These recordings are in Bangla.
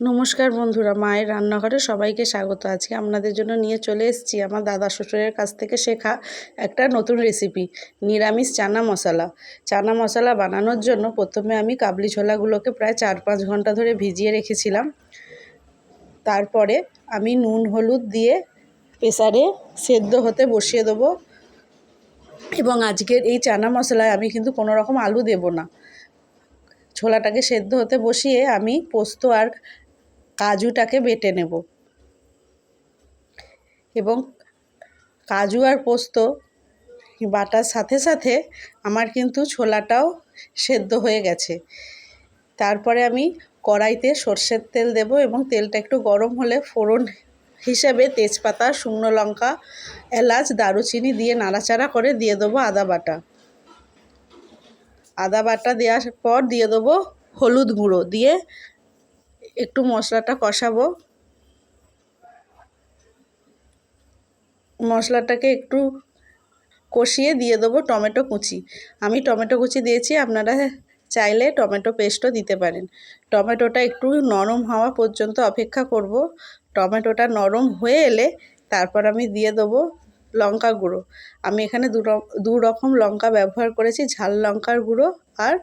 নমস্কার বন্ধুরা, মায়ের রান্নাঘরে সবাইকে স্বাগত। আজকে আপনাদের জন্য নিয়ে চলে এসেছি আমার দাদা শ্বশুরের কাছ থেকে শেখা একটা নতুন রেসিপি নিরামিষ চানা মশলা। চানা মশলা বানানোর জন্য প্রথমে আমি কাবলি ছোলাগুলোকে প্রায় চার পাঁচ ঘণ্টা ধরে ভিজিয়ে রেখেছিলাম। তারপরে আমি নুন, হলুদ দিয়ে প্রেসারে সেদ্ধ হতে বসিয়ে দেবো এবং আজকের এই চানা মশলায় আমি কিন্তু কোনো রকম আলু দেব না। ছোলাটাকে সেদ্ধ হতে বসিয়ে আমি পোস্ত আর কাজুটাকে বেটে নেব। এবং কাজু আর পোস্ত বাটার সাথে সাথে আমার কিন্তু ছোলাটাও সেদ্ধ হয়ে গেছে। তারপরে আমি কড়াইতে সর্ষের তেল দেব এবং তেলটা একটু গরম হলে ফোড়ন হিসেবে তেজপাতা, শুকনো লঙ্কা, এলাচ, দারুচিনি দিয়ে নাড়াচাড়া করে দিয়ে দেবো আদা বাটা। আদা বাটা দেওয়ার পর দিয়ে দেবো হলুদ গুঁড়ো দিয়ে একটু মশলাটা কষাবো। মশলাটাকে একটু কষিয়ে দিয়ে দেবো টমেটো কুচি। আমি টমেটো কুচি দিয়েছি, আপনারা চাইলে টমেটো পেস্টও দিতে পারেন। টমেটোটা একটু নরম হওয়া পর্যন্ত অপেক্ষা করব। টমেটোটা নরম হয়ে এলে তারপর আমি দিয়ে দেবো লঙ্কা গুঁড়ো। আমি এখানে দু রকম লঙ্কা ব্যবহার করেছি, ঝাল লঙ্কার গুঁড়ো আর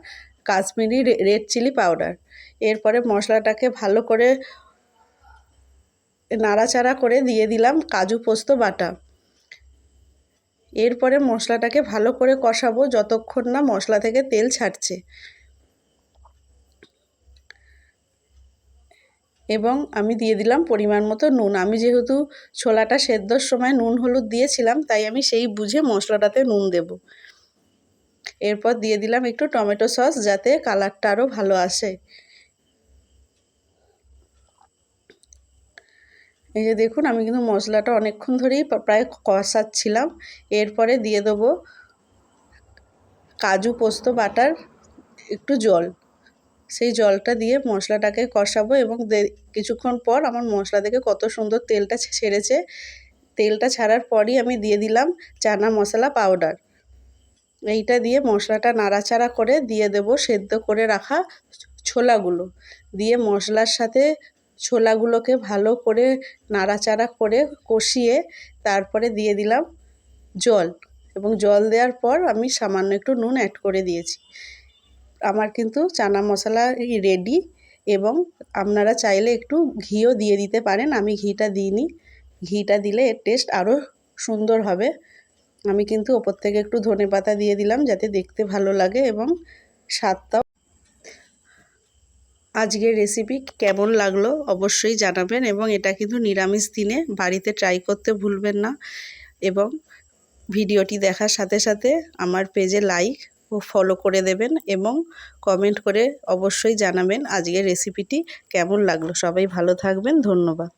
কাশ্মীরি রেড চিলি পাউডার। এরপরে মশলাটাকে ভালো করে নাড়াচাড়া করে দিয়ে দিলাম কাজু পোস্ত বাটা। এরপরে মশলাটাকে ভালো করে কষাবো যতক্ষণ না মশলা থেকে তেল ছাড়ছে। এবং আমি দিয়ে দিলাম পরিমাণ মতো নুন। আমি যেহেতু ছোলাটা সেদ্ধর সময় নুন হলুদ দিয়েছিলাম, তাই আমি সেই বুঝে মশলাটাতে নুন দেব। এরপর দিয়ে দিলাম একটু টমেটো সস যাতে কালারটা আরও ভালো আসে। এই যে দেখুন, আমি কিন্তু মশলাটা অনেকক্ষণ ধরেই প্রায় কষাচ্ছিলাম। এরপরে দিয়ে দেবো কাজু পোস্ত বাটার, একটু জল। সেই জলটা দিয়ে মশলাটাকে কষাবো এবং কিছুক্ষণ পর আমার মশলা থেকে কত সুন্দর তেলটা ছেড়েছে। তেলটা ছাড়ার পরই আমি দিয়ে দিলাম চানা মশলা পাউডার। এইটা দিয়ে মশলাটা নাড়াচাড়া করে দিয়ে দেব সেদ্ধ করে রাখা ছোলাগুলো। দিয়ে মশলার সাথে ছোলাগুলোকে ভালো করে নাড়াচাড়া করে কষিয়ে তারপরে দিয়ে দিলাম জল। এবং জল দেওয়ার পর আমি সামান্য একটু নুন অ্যাড করে দিয়েছি। আমার কিন্তু চানা মশলা রেডি এবং আপনারা চাইলে একটু ঘিও দিয়ে দিতে পারেন। আমি ঘিটা দিইনি। ঘিটা দিলে এর টেস্ট আরও সুন্দর হবে। আমি কিন্তু ওপর থেকে একটু ধনে পাতা দিয়ে দিলাম যাতে দেখতে ভালো লাগে এবং স্বাদটাও আজকের রেসিপি কেমন লাগল অবশ্যই জানাবেন এবং এটা কিন্তু নিরামিষ দিনে বাড়িতে ট্রাই করতে ভুলবেন না এবং ভিডিওটি দেখার সাথে সাথে আমার পেজে লাইক ও ফলো করে দেবেন এবং কমেন্ট করে অবশ্যই জানাবেন আজকের রেসিপিটি কেমন লাগল। সবাই ভালো থাকবেন, ধন্যবাদ।